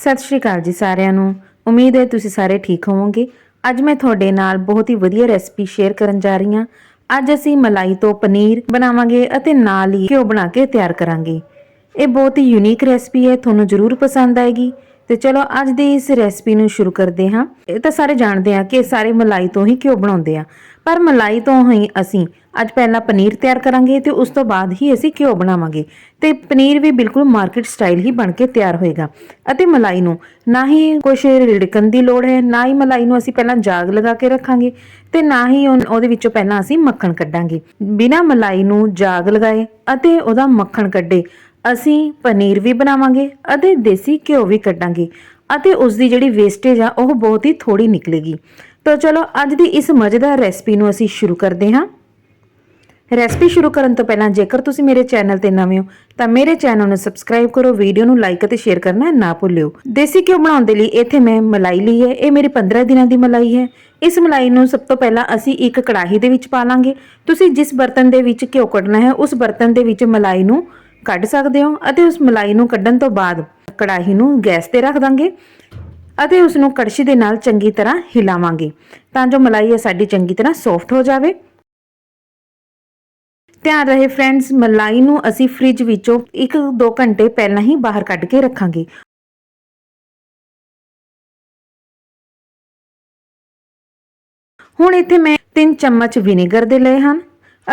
ਸਤਿ ਸ਼੍ਰੀ ਅਕਾਲ ਜੀ ਸਾਰਿਆਂ ਨੂੰ। ਉਮੀਦ ਹੈ ਤੁਸੀਂ ਸਾਰੇ ਠੀਕ ਹੋਵੋਗੇ। ਅੱਜ ਮੈਂ ਤੁਹਾਡੇ ਨਾਲ ਬਹੁਤ ਹੀ ਵਧੀਆ ਰੈਸਪੀ ਸ਼ੇਅਰ ਕਰਨ ਜਾ ਰਹੀ ਹਾਂ। ਅੱਜ ਅਸੀਂ ਮਲਾਈ ਤੋਂ ਪਨੀਰ ਬਣਾਵਾਂਗੇ ਅਤੇ ਨਾਲ ਹੀ ਘਿਓ ਬਣਾ ਕੇ ਤਿਆਰ ਕਰਾਂਗੇ। ਇਹ ਬਹੁਤ ਹੀ ਯੂਨੀਕ ਰੈਸਪੀ ਹੈ, ਤੁਹਾਨੂੰ ਜ਼ਰੂਰ ਪਸੰਦ ਆਏਗੀ। ਤੇ ਚਲੋ ਅੱਜ ਦੀ ਇਸ ਰੈਸਪੀ ਨੂੰ ਸ਼ੁਰੂ ਕਰਦੇ ਹਾਂ। ਇਹ ਤਾਂ ਸਾਰੇ ਜਾਣਦੇ ਆ ਕਿ ਸਾਰੇ ਮਲਾਈ ਤੋਂ ਹੀ ਘਿਓ ਬਣਾਉਂਦੇ ਆ। ਪਰ ਮਲਾਈ ਤੋਂ ਹੀ ਅਸੀਂ ਅੱਜ ਪਹਿਲਾਂ ਪਨੀਰ ਤਿਆਰ ਕਰਾਂਗੇ ਤੇ ਉਸ ਤੋਂ ਬਾਅਦ ਹੀ ਅਸੀਂ ਘਿਓ ਬਣਾਵਾਂਗੇ। ਤੇ ਪਨੀਰ ਵੀ ਬਿਲਕੁਲ ਮਾਰਕੀਟ ਸਟਾਈਲ ਹੀ ਬਣ ਕੇ ਤਿਆਰ ਹੋਏਗਾ। ਅਤੇ ਮਲਾਈ ਨੂੰ ਨਾ ਹੀ ਕੁਛ ਰਿੜਕਣ ਦੀ ਲੋੜ ਹੈ, ਨਾ ਹੀ ਮਲਾਈ ਨੂੰ ਅਸੀਂ ਪਹਿਲਾਂ ਜਾਗ ਲਗਾ ਕੇ ਰੱਖਾਂਗੇ ਤੇ ਨਾ ਹੀ ਉਨ- ਉਹਦੇ ਵਿੱਚੋਂ ਪਹਿਲਾਂ ਅਸੀਂ ਮੱਖਣ ਕੱਢਾਂਗੇ। ਬਿਨਾ ਮਲਾਈ ਨੂੰ ਜਾਗ ਲਗਾਏ ਅਤੇ ਉਹਦਾ ਮੱਖਣ ਕੱਢੇ ਅਸੀਂ ਪਨੀਰ ਵੀ ਬਣਾਵਾਂਗੇ ਅਤੇ ਦੇਸੀ ਘਿਓ ਵੀ ਕੱਢਾਂਗੇ ਅਤੇ ਉਸ ਦੀ ਜਿਹੜੀ ਵੇਸਟੇਜ ਆ, ਉਹ ਬਹੁਤ ਹੀ ਥੋੜੀ ਨਿਕਲੇਗੀ। ਤਾਂ ਚਲੋ, ਅੱਜ ਦੀ ਇਸ ਮਜ਼ੇਦਾਰ ਰੈਸਪੀ ਨੂੰ ਅਸੀਂ ਸ਼ੁਰੂ ਕਰਦੇ ਹਾਂ। ਰੈਸਪੀ ਸ਼ੁਰੂ ਕਰਨ ਤੋਂ ਪਹਿਲਾਂ ਜੇਕਰ ਤੁਸੀਂ ਮੇਰੇ ਚੈਨਲ ਤੇ ਨਵੇਂ ਹੋ, ਤਾਂ ਮੇਰੇ ਚੈਨਲ ਨੂੰ ਸਬਸਕ੍ਰਾਈਬ ਕਰੋ ਵੀਡੀਓ ਨੂੰ ਲਾਈਕ ਅਤੇ ਸ਼ੇਅਰ ਕਰਨਾ ਨਾ ਭੁੱਲਿਓ। ਦੇਸੀ ਘਿਓ ਬਣਾਉਣ ਦੇ ਲਈ ਇੱਥੇ ਮੈਂ ਮਲਾਈ ਲਈ ਹੈ, ਇਹ ਮੇਰੀ 15 ਦਿਨਾਂ ਦੀ ਮਲਾਈ ਹੈ। ਇਸ ਮਲਾਈ ਨੂੰ ਸਭ ਤੋਂ ਪਹਿਲਾਂ ਅਸੀਂ ਇੱਕ ਕੜਾਹੀ ਦੇ ਵਿੱਚ ਪਾ ਲਾਂਗੇ। ਤੁਸੀਂ ਜਿਸ ਬਰਤਨ ਦੇ ਵਿੱਚ ਘਿਓ ਕੱਢਣਾ ਹੈ, ਉਸ ਬਰਤਨ ਦੇ ਵਿੱਚ ਮਲਾਈ ਨੂੰ ਕੱਢ ਸਕਦੇ ਹੋ ਅਤੇ ਉਸ ਮਲਾਈ ਨੂੰ ਕੱਢਣ ਤੋਂ ਬਾਅਦ ਕੜਾਹੀ ਨੂੰ ਗੈਸ ਤੇ ਰੱਖ ਦਾਂਗੇ ਅਤੇ ਉਸ ਨੂੰ ਕੜਛੀ ਦੇ ਨਾਲ ਚੰਗੀ ਤਰ੍ਹਾਂ ਹਿਲਾਵਾਂਗੇ ਤਾਂ ਜੋ ਮਲਾਈ ਸਾਡੀ ਚੰਗੀ ਤਰ੍ਹਾਂ ਸੌਫਟ ਹੋ ਜਾਵੇ। ਧਿਆਨ ਰਹੇ ਫਰੈਂਡਸ ਮਲਾਈ ਨੂੰ ਅਸੀਂ ਫ੍ਰਿਜ ਵਿੱਚੋਂ 1-2 ਘੰਟੇ ਪਹਿਲਾਂ ਹੀ ਬਾਹਰ ਕੱਢ ਕੇ ਰੱਖਾਂਗੇ। ਹੁਣ ਇੱਥੇ ਮੈਂ 3 ਚਮਚ ਵਿਨੇਗਰ ਦੇ ਲਏ ਹਨ।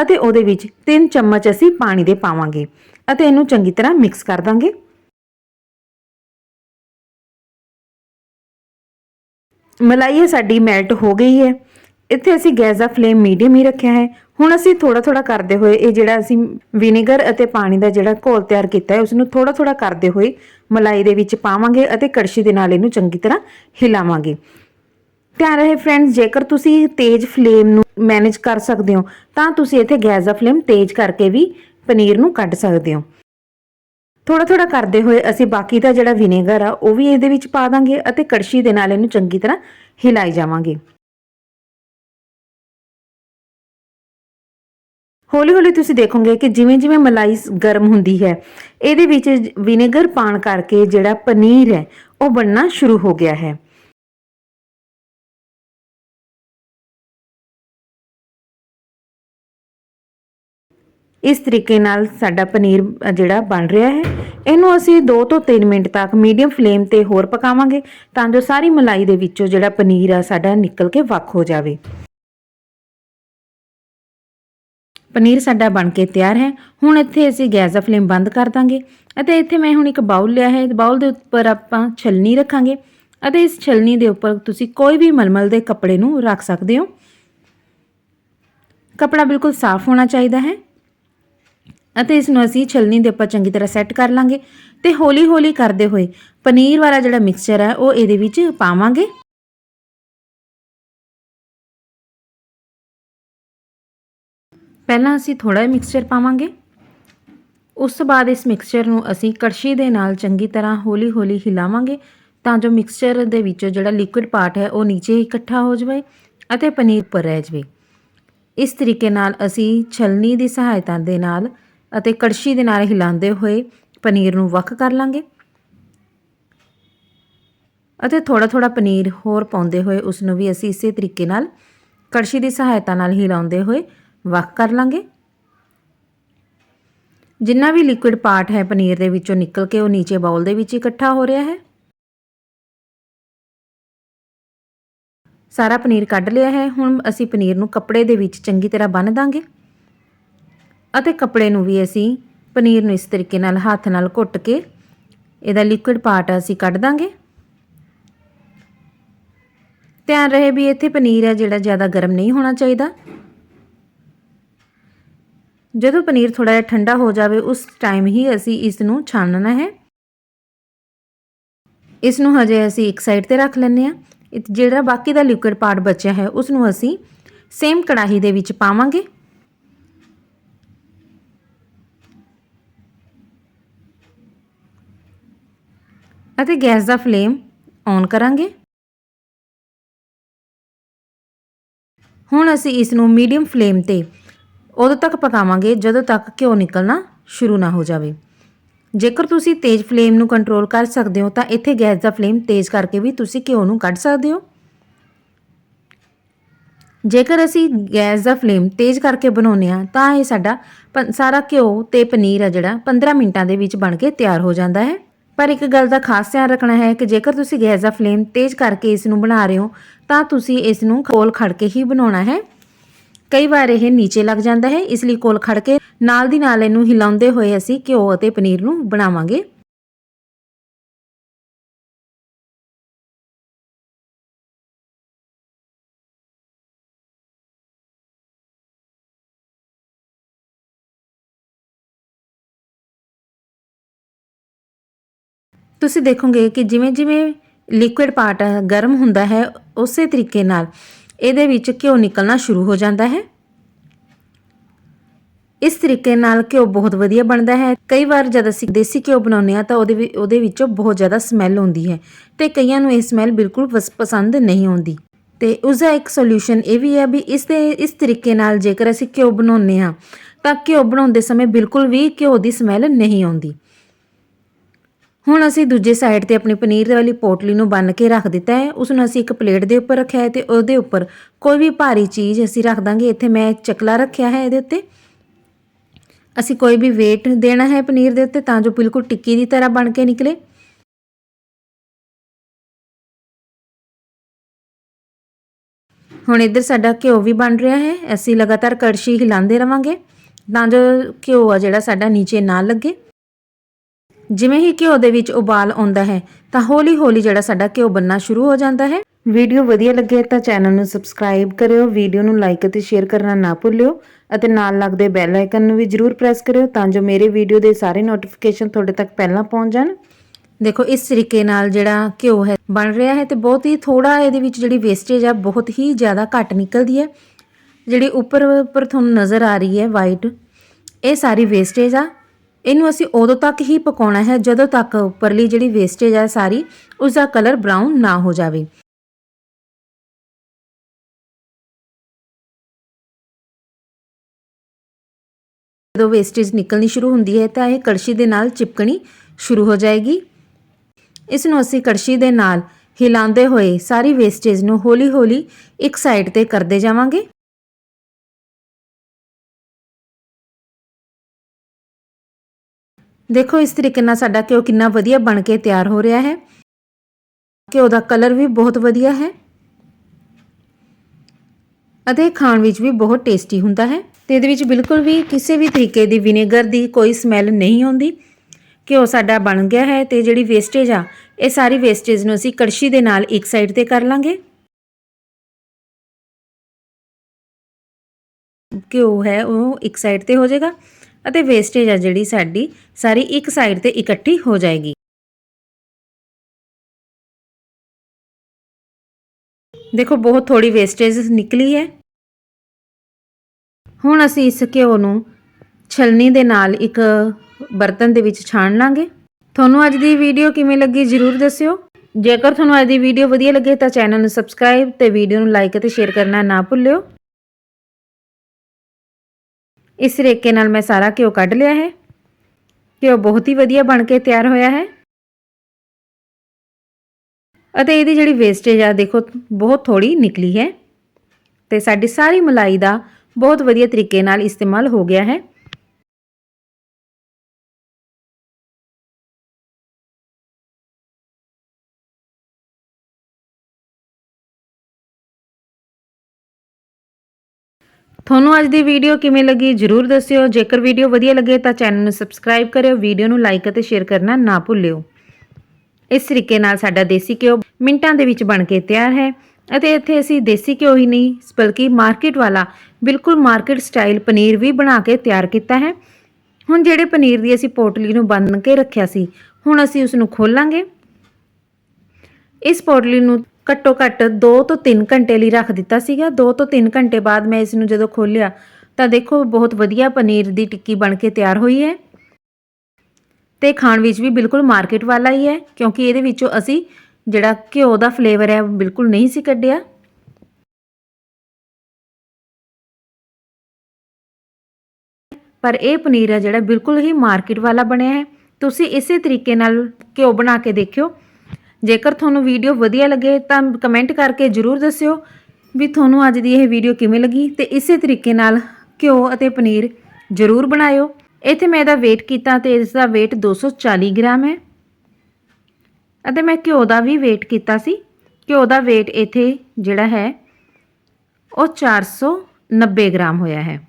ਅਤੇ ਉਹਦੇ ਵਿੱਚ 3 ਚਮਚ ਅਸੀਂ ਪਾਣੀ ਦੇ ਪਾਵਾਂਗੇ ਅਤੇ ਇਹਨੂੰ ਚੰਗੀ ਤਰ੍ਹਾਂ ਮਿਕਸ ਕਰ ਦਾਂਗੇ। ਮਲਾਈ ਸਾਡੀ ਮੈਲਟ ਹੋ ਗਈ ਹੈ। ਇੱਥੇ ਅਸੀਂ ਗੈਸ ਦਾ ਫਲੇਮ ਮੀਡੀਅਮ ਹੀ ਰੱਖਿਆ ਹੈ। ਹੁਣ ਅਸੀਂ ਥੋੜਾ ਥੋੜਾ ਕਰਦੇ ਹੋਏ ਇਹ ਜਿਹੜਾ ਅਸੀਂ ਵਿਨੇਗਰ ਅਤੇ ਪਾਣੀ ਦਾ ਜਿਹੜਾ ਘੋਲ ਤਿਆਰ ਕੀਤਾ ਹੈ ਉਸ ਨੂੰ ਥੋੜਾ ਥੋੜਾ ਕਰਦੇ ਹੋਏ ਮਲਾਈ ਦੇ ਵਿੱਚ ਪਾਵਾਂਗੇ ਅਤੇ ਕੜਛੀ ਦੇ ਨਾਲ ਇਹਨੂੰ ਚੰਗੀ ਤਰ੍ਹਾਂ ਹਿਲਾਵਾਂਗੇ। ਧਿਆਨ ਰਹੇ ਫਰੈਂਡਸ ਜੇਕਰ ਤੁਸੀਂ ਤੇਜ਼ ਫਲੇਮ ਨੂੰ ਮੈਨੇਜ ਕਰ ਸਕਦੇ ਹੋ, ਤਾਂ ਤੁਸੀਂ ਇੱਥੇ ਗੈਸ ਦਾ ਫਲੇਮ ਤੇਜ਼ ਕਰਕੇ ਵੀ ਪਨੀਰ ਨੂੰ ਕੱਢ ਸਕਦੇ ਹੋ। ਥੋੜਾ ਥੋੜਾ ਕਰਦੇ ਹੋਏ ਅਸੀਂ ਬਾਕੀ ਦਾ ਜਿਹੜਾ ਵਿਨੇਗਰ ਆ, ਉਹ ਵੀ ਇਹਦੇ ਵਿੱਚ ਪਾ ਦਾਂਗੇ ਅਤੇ ਕੜਛੀ ਦੇ ਨਾਲ ਇਹਨੂੰ ਚੰਗੀ ਤਰ੍ਹਾਂ ਹਿਲਾਈ ਜਾਵਾਂਗੇ। ਹੌਲੀ ਹੌਲੀ ਤੁਸੀਂ ਦੇਖੋਗੇ ਕਿ ਜਿਵੇਂ ਜਿਵੇਂ ਮਲਾਈ ਗਰਮ ਹੁੰਦੀ ਹੈ, ਇਹਦੇ ਵਿੱਚ ਵਿਨੇਗਰ ਪਾਣ ਕਰਕੇ ਜਿਹੜਾ ਪਨੀਰ ਹੈ, ਉਹ ਬਣਨਾ ਸ਼ੁਰੂ ਹੋ ਗਿਆ ਹੈ। ਇਸ ਤਰੀਕੇ ਨਾਲ ਸਾਡਾ ਪਨੀਰ ਜਿਹੜਾ ਬਣ ਰਿਹਾ ਹੈ। ਇਹਨੂੰ ਅਸੀਂ 2 ਤੋਂ 3 ਮਿੰਟ ਤੱਕ ਮੀਡੀਅਮ ਫਲੇਮ ਤੇ ਹੋਰ ਪਕਾਵਾਂਗੇ ਤਾਂ ਜੋ ਸਾਰੀ ਮਲਾਈ ਦੇ ਵਿੱਚੋਂ ਜਿਹੜਾ ਪਨੀਰ ਆ ਸਾਡਾ ਨਿਕਲ ਕੇ ਵੱਖ ਹੋ ਜਾਵੇ। ਪਨੀਰ ਸਾਡਾ ਬਣ ਕੇ ਤਿਆਰ ਹੈ। ਹੁਣ ਇੱਥੇ ਅਸੀਂ ਗੈਸ ਦਾ ਫਲੇਮ ਬੰਦ ਕਰ ਦਾਂਗੇ ਅਤੇ ਇੱਥੇ ਮੈਂ ਹੁਣ ਇੱਕ ਬਾਉਲ ਲਿਆ ਹੈ। ਬਾਉਲ ਦੇ ਉੱਪਰ ਆਪਾਂ ਛਲਨੀ ਰੱਖਾਂਗੇ ਅਤੇ ਇਸ ਛਲਨੀ ਦੇ ਉੱਪਰ ਤੁਸੀਂ ਕੋਈ ਵੀ ਮਲਮਲ ਦੇ ਕੱਪੜੇ ਨੂੰ ਰੱਖ ਸਕਦੇ ਹੋ। ਕੱਪੜਾ ਬਿਲਕੁਲ ਸਾਫ਼ ਹੋਣਾ ਚਾਹੀਦਾ ਹੈ। ਅਤੇ ਇਸ ਨੂੰ ਅਸੀਂ ਛਲਨੀ ਦੇ ਉੱਪਰ ਚੰਗੀ ਤਰ੍ਹਾਂ ਸੈੱਟ ਕਰ ਲਾਂਗੇ ਤੇ ਹੌਲੀ-ਹੌਲੀ ਕਰਦੇ ਹੋਏ ਪਨੀਰ ਵਾਲਾ ਜਿਹੜਾ ਮਿਕਸਚਰ ਹੈ, ਉਹ ਇਹਦੇ ਵਿੱਚ ਪਾਵਾਂਗੇ। ਪਹਿਲਾਂ ਅਸੀਂ ਥੋੜਾ ਜਿਹਾ ਮਿਕਸਚਰ ਪਾਵਾਂਗੇ। ਉਸ ਤੋਂ ਬਾਅਦ ਇਸ ਮਿਕਸਚਰ ਨੂੰ ਅਸੀਂ ਕੜਛੀ ਦੇ ਨਾਲ ਚੰਗੀ ਤਰ੍ਹਾਂ ਹੌਲੀ-ਹੌਲੀ ਹਿਲਾਵਾਂਗੇ ਤਾਂ ਜੋ ਮਿਕਸਚਰ ਦੇ ਵਿੱਚੋਂ ਜਿਹੜਾ ਲਿਕੁਇਡ ਪਾਰਟ ਹੈ, ਉਹ ਨੀਚੇ ਇਕੱਠਾ ਹੋ ਜਾਵੇ ਅਤੇ ਪਨੀਰ ਉੱਪਰ ਰਹਿ ਜਾਵੇ। ਇਸ ਤਰੀਕੇ ਨਾਲ ਅਸੀਂ ਛਲਨੀ ਦੀ ਸਹਾਇਤਾ ਦੇ ਨਾਲ ਅਤੇ ਕੜਛੀ ਦੇ ਨਾਲ ਹਿਲਾਉਂਦੇ ਹੋਏ ਪਨੀਰ ਨੂੰ ਵੱਖ ਕਰ ਲਾਂਗੇ। ਅਤੇ ਥੋੜਾ ਥੋੜਾ ਪਨੀਰ ਹੋਰ ਪਾਉਂਦੇ ਹੋਏ ਉਸ ਨੂੰ ਵੀ ਅਸੀਂ ਇਸੇ ਤਰੀਕੇ ਨਾਲ ਕੜਛੀ ਦੀ ਸਹਾਇਤਾ ਨਾਲ ਹਿਲਾਉਂਦੇ ਹੋਏ ਵੱਖ ਕਰ ਲਾਂਗੇ। ਜਿੰਨਾ ਵੀ ਲਿਕੁਇਡ ਪਾਰਟ ਹੈ ਪਨੀਰ ਦੇ ਵਿੱਚੋਂ ਨਿਕਲ ਕੇ ਉਹ ਨੀਚੇ ਬਾਉਲ ਦੇ ਵਿੱਚ ਇਕੱਠਾ ਹੋ ਰਿਹਾ ਹੈ। ਸਾਰਾ ਪਨੀਰ ਕੱਢ ਲਿਆ ਹੈ। ਹੁਣ ਅਸੀਂ ਪਨੀਰ ਨੂੰ ਕੱਪੜੇ ਦੇ ਵਿੱਚ ਚੰਗੀ ਤਰ੍ਹਾਂ ਬੰਨ੍ਹ ਦਾਂਗੇ। ਅਤੇ ਕੱਪੜੇ ਨੂੰ ਵੀ ਅਸੀਂ ਪਨੀਰ ਨੂੰ ਇਸ ਤਰੀਕੇ ਨਾਲ ਹੱਥ ਨਾਲ ਘੁੱਟ ਕੇ ਇਹਦਾ ਲਿਕੁਇਡ ਪਾਰਟ ਅਸੀਂ ਕੱਢ ਦਾਂਗੇ। ਧਿਆਨ ਰਹੇ ਵੀ ਇੱਥੇ ਪਨੀਰ ਹੈ ਜਿਹੜਾ ਜ਼ਿਆਦਾ ਗਰਮ ਨਹੀਂ ਹੋਣਾ ਚਾਹੀਦਾ। ਜਦੋਂ ਪਨੀਰ ਥੋੜਾ ਜਿਹਾ ਠੰਡਾ ਹੋ ਜਾਵੇ, ਉਸ ਟਾਈਮ ਹੀ ਅਸੀਂ ਇਸ ਨੂੰ ਛਾਣਨਾ ਹੈ। ਇਸ ਨੂੰ ਹਜੇ ਅਸੀਂ ਇੱਕ ਸਾਈਡ ਤੇ ਰੱਖ ਲੈਂਦੇ ਆ ਜਿਹੜਾ ਬਾਕੀ ਦਾ ਲਿਕੁਇਡ ਪਾਰਟ ਬਚਿਆ ਹੈ ਉਸ ਨੂੰ ਅਸੀਂ ਸੇਮ ਕੜਾਹੀ ਦੇ ਵਿੱਚ ਪਾਵਾਂਗੇ। ਅਤੇ ਗੈਸ ਦਾ ਫਲੇਮ ਔਨ ਕਰਾਂਗੇ। ਹੁਣ ਅਸੀਂ ਇਸ ਨੂੰ ਮੀਡੀਅਮ ਫਲੇਮ ਤੇ ਉਦੋਂ ਤੱਕ ਪਕਾਵਾਂਗੇ ਜਦੋਂ ਤੱਕ ਘਿਓ ਨਿਕਲਣਾ ਸ਼ੁਰੂ ਨਾ ਹੋ ਜਾਵੇ। ਜੇਕਰ ਤੁਸੀਂ ਤੇਜ਼ ਫਲੇਮ ਨੂੰ ਕੰਟਰੋਲ ਕਰ ਸਕਦੇ ਹੋ ਤਾਂ ਇੱਥੇ ਗੈਸ ਦਾ ਫਲੇਮ ਤੇਜ਼ ਕਰਕੇ ਵੀ ਤੁਸੀਂ ਘਿਓ ਨੂੰ ਕੱਢ ਸਕਦੇ ਹੋ। ਜੇਕਰ ਅਸੀਂ ਗੈਸ ਦਾ ਫਲੇਮ ਤੇਜ਼ ਕਰਕੇ ਬਣਾਉਂਦੇ ਆ ਤਾਂ ਇਹ ਸਾਡਾ ਪ- ਸਾਰਾ ਘਿਓ ਤੇ ਪਨੀਰ ਆ ਜਿਹੜਾ 15 ਮਿੰਟਾਂ ਦੇ ਵਿੱਚ ਬਣ ਕੇ ਤਿਆਰ ਹੋ ਜਾਂਦਾ ਹੈ। ਪਰ ਇੱਕ ਗੱਲ ਦਾ ਖਾਸ ਧਿਆਨ ਰੱਖਣਾ ਹੈ ਕਿ ਜੇਕਰ ਤੁਸੀਂ ਗੈਸ ਦਾ ਫਲੇਮ ਤੇਜ਼ ਕਰਕੇ ਇਸ ਨੂੰ ਬਣਾ ਰਹੇ ਹੋ, ਤਾਂ ਤੁਸੀਂ ਇਸ ਨੂੰ ਕੋਲ ਖੜ ਕੇ ਹੀ ਬਣਾਉਣਾ ਹੈ। ਕਈ ਵਾਰ ਇਹ ਨੀਚੇ ਲੱਗ ਜਾਂਦਾ ਹੈ, ਇਸ ਲਈ ਕੋਲ ਖੜ ਕੇ ਨਾਲ ਦੀ ਨਾਲ ਇਹਨੂੰ ਹਿਲਾਉਂਦੇ ਹੋਏ ਅਸੀਂ ਘਿਓ ਅਤੇ ਪਨੀਰ ਨੂੰ ਬਣਾਵਾਂਗੇ। ਤੁਸੀਂ ਦੇਖੋਗੇ ਕਿ ਜਿਵੇਂ ਜਿਵੇਂ ਲਿਕੁਇਡ ਪਾਰਟ ਗਰਮ ਹੁੰਦਾ ਹੈ, ਉਸੇ ਤਰੀਕੇ ਨਾਲ ਇਹਦੇ ਵਿੱਚ ਘਿਓ ਨਿਕਲਣਾ ਸ਼ੁਰੂ ਹੋ ਜਾਂਦਾ ਹੈ। ਇਸ ਤਰੀਕੇ ਨਾਲ ਘਿਓ ਬਹੁਤ ਵਧੀਆ ਬਣਦਾ ਹੈ। ਕਈ ਵਾਰ ਜਦ ਅਸੀਂ ਦੇਸੀ ਘਿਓ ਬਣਾਉਂਦੇ ਆ ਤਾਂ ਉਹਦੇ ਵਿ- ਉਹਦੇ ਵਿੱਚੋਂ ਬਹੁਤ ਜ਼ਿਆਦਾ ਸਮੈਲ ਆਉਂਦੀ ਹੈ ਤੇ ਕਈਆਂ ਨੂੰ ਇਹ ਸਮੈਲ ਬਿਲਕੁਲ ਪਸ- ਪਸੰਦ ਨਹੀਂ ਆਉਂਦੀ। ਤੇ ਉਸ ਦਾ ਇੱਕ ਸੋਲੂਸ਼ਨ ਇਹ ਵੀ ਹੈ ਵੀ ਇਸ ਦੇ ਇਸ ਤਰੀਕੇ ਨਾਲ ਜੇਕਰ ਅਸੀਂ ਘਿਓ ਬਣਾਉਂਦੇ ਆ ਤਾਂ ਘਿਓ ਬਣਾਉਂਦੇ ਸਮੇਂ ਬਿਲਕੁਲ ਵੀ ਘਿਓ ਦੀ ਸਮੈਲ ਨਹੀਂ ਆਉਂਦੀ। ਹੁਣ ਅਸੀਂ ਦੂਜੇ ਸਾਈਡ ਤੇ ਆਪਣੀ ਪਨੀਰ ਵਾਲੀ ਪੋਟਲੀ ਨੂੰ ਬੰਨ ਕੇ ਰੱਖ ਦਿੱਤਾ ਹੈ। ਉਸ ਨੂੰ ਅਸੀਂ ਇੱਕ ਪਲੇਟ ਦੇ ਉੱਪਰ ਰੱਖਿਆ ਹੈ ਤੇ ਉਹਦੇ ਉੱਪਰ ਕੋਈ ਵੀ ਭਾਰੀ ਚੀਜ਼ ਅਸੀਂ ਰੱਖ ਦਾਂਗੇ। ਇੱਥੇ ਮੈਂ ਚਕਲਾ ਰੱਖਿਆ ਹੈ ਇਹਦੇ ਉੱਤੇ। ਅਸੀਂ ਕੋਈ ਵੀ weight ਦੇਣਾ ਹੈ ਪਨੀਰ ਦੇ ਉੱਤੇ ਤਾਂ ਜੋ ਬਿਲਕੁਲ ਟਿੱਕੀ ਦੀ ਤਰ੍ਹਾਂ ਬਣ ਕੇ ਨਿਕਲੇ। ਹੁਣ ਇੱਧਰ ਸਾਡਾ ਘਿਓ ਵੀ ਬਣ ਰਿਹਾ ਹੈ। ਅਸੀਂ ਲਗਾਤਾਰ ਕੜਛੀ ਹਿਲਾਉਂਦੇ ਰਵਾਂਗੇ ਤਾਂ ਜੋ ਘਿਓ ਆ ਜਿਹੜਾ ਸਾਡਾ ਨੀਚੇ ਨਾ ਲੱਗੇ। ਜਿਵੇਂ ਹੀ ਘਿਓ ਦੇ ਵਿੱਚ ਉਬਾਲ ਆਉਂਦਾ ਹੈ ਤਾਂ ਹੌਲੀ-ਹੌਲੀ ਜਿਹੜਾ ਸਾਡਾ ਘਿਓ ਬੰਨਣਾ ਸ਼ੁਰੂ ਹੋ ਜਾਂਦਾ ਹੈ। ਵੀਡੀਓ ਵਧੀਆ ਲੱਗੇ ਤਾਂ ਚੈਨਲ ਨੂੰ ਸਬਸਕ੍ਰਾਈਬ ਕਰਿਓ ਵੀਡੀਓ ਨੂੰ ਲਾਈਕ ਅਤੇ ਸ਼ੇਅਰ ਕਰਨਾ ਨਾ ਭੁੱਲਿਓ ਅਤੇ ਨਾਲ ਲੱਗਦੇ ਬੈਲ ਆਈਕਨ ਨੂੰ ਵੀ ਜਰੂਰ ਪ੍ਰੈਸ ਕਰਿਓ ਤਾਂ ਜੋ ਮੇਰੇ ਵੀਡੀਓ ਦੇ ਸਾਰੇ ਨੋਟੀਫਿਕੇਸ਼ਨ ਤੁਹਾਡੇ ਤੱਕ ਪਹਿਲਾਂ ਪਹੁੰਚ ਜਾਣ। ਦੇਖੋ ਇਸ ਤਰੀਕੇ ਨਾਲ ਜਿਹੜਾ ਘਿਓ ਹੈ ਬਣ ਰਿਹਾ ਹੈ ਤੇ ਬਹੁਤ ਹੀ ਥੋੜਾ ਇਹਦੇ ਵਿੱਚ ਜਿਹੜੀ ਵੇਸਟੇਜ ਆ ਬਹੁਤ ਹੀ ਜ਼ਿਆਦਾ ਘੱਟ ਨਿਕਲਦੀ ਹੈ। ਜਿਹੜੀ ਉੱਪਰ ਉੱਪਰ ਤੁਹਾਨੂੰ ਨਜ਼ਰ ਆ ਰਹੀ ਹੈ ਵਾਈਟ ਇਹ ਸਾਰੀ ਵੇਸਟੇਜ ਆ। ਇਹਨੂੰ ਅਸੀਂ ਉਦੋਂ ਤੱਕ ਹੀ ਪਕਾਉਣਾ ਹੈ ਜਦੋਂ ਤੱਕ ਉੱਪਰਲੀ ਜਿਹੜੀ ਵੇਸਟੇਜ ਹੈ ਸਾਰੀ ਉਸ ਦਾ ਕਲਰ ਬਰਾਊਨ ਨਾ ਹੋ ਜਾਵੇ। ਜਦੋਂ ਵੇਸਟੇਜ ਨਿਕਲਣੀ ਸ਼ੁਰੂ ਹੁੰਦੀ ਹੈ ਤਾਂ ਇਹ ਕੜਛੀ ਦੇ ਨਾਲ ਚਿਪਕਣੀ ਸ਼ੁਰੂ ਹੋ ਜਾਏਗੀ। ਇਸ ਨੂੰ ਅਸੀਂ ਕੜਛੀ ਦੇ ਨਾਲ ਹਿਲਾਉਂਦੇ ਹੋਏ ਸਾਰੀ ਵੇਸਟੇਜ ਨੂੰ ਹੌਲੀ-ਹੌਲੀ ਇੱਕ ਸਾਈਡ ਤੇ ਕਰਦੇ ਜਾਵਾਂਗੇ। ਦੇਖੋ, ਇਸ ਤਰੀਕੇ ਨਾਲ ਸਾਡਾ ਘਿਓ ਕਿੰਨਾ ਵਧੀਆ ਬਣ ਕੇ ਤਿਆਰ ਹੋ ਰਿਹਾ ਹੈ। ਘਿਓ ਦਾ ਕਲਰ ਵੀ ਬਹੁਤ ਵਧੀਆ ਹੈ ਅਤੇ ਖਾਣ ਵਿੱਚ ਵੀ ਬਹੁਤ ਟੇਸਟੀ ਹੁੰਦਾ ਹੈ। ਤੇ ਇਹਦੇ ਵਿੱਚ ਬਿਲਕੁਲ ਵੀ ਕਿਸੇ ਵੀ ਤਰੀਕੇ ਦੀ ਵਿਨੇਗਰ ਦੀ ਕੋਈ ਸਮੈਲ ਨਹੀਂ ਆਉਂਦੀ। ਘਿਓ ਸਾਡਾ ਬਣ ਗਿਆ ਹੈ ਤੇ ਜਿਹੜੀ ਵੇਸਟੇਜ ਆ, ਇਹ ਸਾਰੀ ਵੇਸਟੇਜ ਨੂੰ ਅਸੀਂ ਕੜਛੀ ਦੇ ਨਾਲ ਇੱਕ ਸਾਈਡ ਤੇ ਕਰ ਲਾਂਗੇ। ਘਿਓ ਹੈ, ਉਹ ਇੱਕ ਸਾਈਡ ਤੇ ਹੋ ਜਾਏਗਾ। ਅਤੇ ਵੇਸਟੇਜ ਆ ਜਿਹੜੀ ਸਾਡੀ, ਸਾਰੀ ਇੱਕ ਸਾਈਡ ਤੇ ਇਕੱਠੀ ਹੋ ਜਾਏਗੀ। ਦੇਖੋ, ਬਹੁਤ ਥੋੜੀ ਵੇਸਟੇਜ ਨਿਕਲੀ ਹੈ। ਹੁਣ ਅਸੀਂ ਇਸ ਘਿਓ ਨੂੰ ਛਲਨੀ ਦੇ ਨਾਲ ਇੱਕ ਬਰਤਨ ਦੇ ਵਿੱਚ ਛਾਣ ਲਾਂਗੇ। ਤੁਹਾਨੂੰ ਅੱਜ ਦੀ ਵੀਡੀਓ ਕਿਵੇਂ ਲੱਗੀ ਜਰੂਰ ਦੱਸਿਓ। ਜੇਕਰ ਤੁਹਾਨੂੰ ਅੱਜ ਦੀ ਵੀਡੀਓ ਵਧੀਆ ਲੱਗੇ ਤਾਂ ਚੈਨਲ ਨੂੰ ਸਬਸਕ੍ਰਾਈਬ ਤੇ ਵੀਡੀਓ ਨੂੰ ਲਾਈਕ ਅਤੇ ਸ਼ੇਅਰ ਕਰਨਾ ਨਾ ਭੁੱਲਿਓ। ਇਸ ਤਰੀਕੇ ਨਾਲ ਮੈਂ ਸਾਰਾ ਘਿਓ ਕੱਢ ਲਿਆ ਹੈ। ਘਿਓ ਬਹੁਤ ਹੀ ਵਧੀਆ ਬਣ ਕੇ ਤਿਆਰ ਹੋਇਆ ਹੈ। ਅਤੇ ਇਹਦੀ ਜਿਹੜੀ ਵੇਸਟੇਜ ਆ, ਦੇਖੋ, ਬਹੁਤ ਥੋੜੀ ਨਿਕਲੀ ਹੈ। ਤੇ ਸਾਡੀ ਸਾਰੀ ਮਲਾਈ ਦਾ ਬਹੁਤ ਵਧੀਆ ਤਰੀਕੇ ਨਾਲ ਇਸਤੇਮਾਲ ਹੋ ਗਿਆ ਹੈ। ਤੁਹਾਨੂੰ ਅੱਜ ਦੀ ਵੀਡੀਓ ਕਿਵੇਂ ਲੱਗੀ ਜਰੂਰ ਦੱਸਿਓ। ਜੇਕਰ ਵੀਡੀਓ ਵਧੀਆ ਲੱਗੇ ਤਾਂ ਚੈਨਲ ਨੂੰ ਸਬਸਕ੍ਰਾਈਬ ਕਰਿਓ ਵੀਡੀਓ ਨੂੰ ਲਾਈਕ ਅਤੇ ਸ਼ੇਅਰ ਕਰਨਾ ਨਾ ਭੁੱਲਿਓ। ਇਸ ਤਰੀਕੇ ਨਾਲ ਸਾਡਾ ਦੇਸੀ ਘਿਓ ਮਿੰਟਾਂ ਦੇ ਵਿੱਚ ਬਣ ਕੇ ਤਿਆਰ ਹੈ ਅਤੇ ਇੱਥੇ ਅਸੀਂ ਦੇਸੀ ਘਿਓ ਹੀ ਨਹੀਂ, ਬਲਕਿ ਮਾਰਕੀਟ ਵਾਲਾ, ਬਿਲਕੁਲ ਮਾਰਕੀਟ ਸਟਾਈਲ ਪਨੀਰ ਵੀ ਬਣਾ ਕੇ ਤਿਆਰ ਕੀਤਾ ਹੈ। ਹੁਣ ਜਿਹੜੇ ਪਨੀਰ ਦੀ ਅਸੀਂ ਪੋਟਲੀ ਨੂੰ ਬੰਨ ਕੇ ਰੱਖਿਆ ਸੀ, ਹੁਣ ਅਸੀਂ ਉਸ ਨੂੰ ਖੋਲਾਂਗੇ। ਇਸ ਪੋਟਲੀ ਨੂੰ ਘੱਟੋ ਘੱਟ 2 ਤੋਂ 3 ਘੰਟੇ ਲਈ ਰੱਖ ਦਿੱਤਾ ਸੀਗਾ। 2 ਤੋਂ 3 ਘੰਟੇ ਬਾਅਦ ਮੈਂ ਇਸ ਨੂੰ ਜਦੋਂ ਖੋਲ੍ਹਿਆ, ਤਾਂ ਦੇਖੋ ਬਹੁਤ ਵਧੀਆ ਪਨੀਰ ਦੀ ਟਿੱਕੀ ਬਣ ਕੇ ਤਿਆਰ ਹੋਈ ਹੈ। ਤੇ ਖਾਣ ਵਿੱਚ ਵੀ ਬਿਲਕੁਲ ਮਾਰਕੀਟ ਵਾਲਾ ਹੀ ਹੈ, ਕਿਉਂਕਿ ਇਹਦੇ ਵਿੱਚੋਂ ਅਸੀਂ ਜਿਹੜਾ ਘਿਓ ਦਾ ਫਲੇਵਰ ਹੈ, ਉਹ ਬਿਲਕੁਲ ਨਹੀਂ ਸੀ ਕੱਢਿਆ। ਪਰ ਇਹ ਪਨੀਰ ਹੈ ਜਿਹੜਾ ਬਿਲਕੁਲ ਹੀ ਮਾਰਕੀਟ ਵਾਲਾ ਬਣਿਆ ਹੈ। ਤੁਸੀਂ ਇਸੇ ਤਰੀਕੇ ਨਾਲ ਘਿਓ ਬਣਾ ਕੇ ਦੇਖਿਓ। ਜੇਕਰ ਤੁਹਾਨੂੰ ਵੀਡੀਓ ਵਧੀਆ ਲੱਗੇ ਤਾਂ ਕਮੈਂਟ ਕਰਕੇ ਜਰੂਰ ਦੱਸਿਓ ਵੀ ਤੁਹਾਨੂੰ ਅੱਜ ਦੀ ਇਹ ਵੀਡੀਓ ਕਿਵੇਂ ਲੱਗੀ ਤੇ ਇਸੇ ਤਰੀਕੇ ਨਾਲ ਘਿਓ ਅਤੇ ਪਨੀਰ ਜਰੂਰ ਬਣਾਇਓ। ਇੱਥੇ ਮੈਂ ਇਹਦਾ weight ਕੀਤਾ ਤੇ ਇਸ ਦਾ weight 240 ਗ੍ਰਾਮ ਹੈ। ਅਤੇ ਮੈਂ ਘਿਓ ਦਾ ਵੀ weight ਕੀਤਾ ਸੀ। ਘਿਓ ਦਾ weight ਇੱਥੇ ਜਿਹੜਾ ਹੈ, ਉਹ 490 ਗ੍ਰਾਮ ਹੋਇਆ ਹੈ।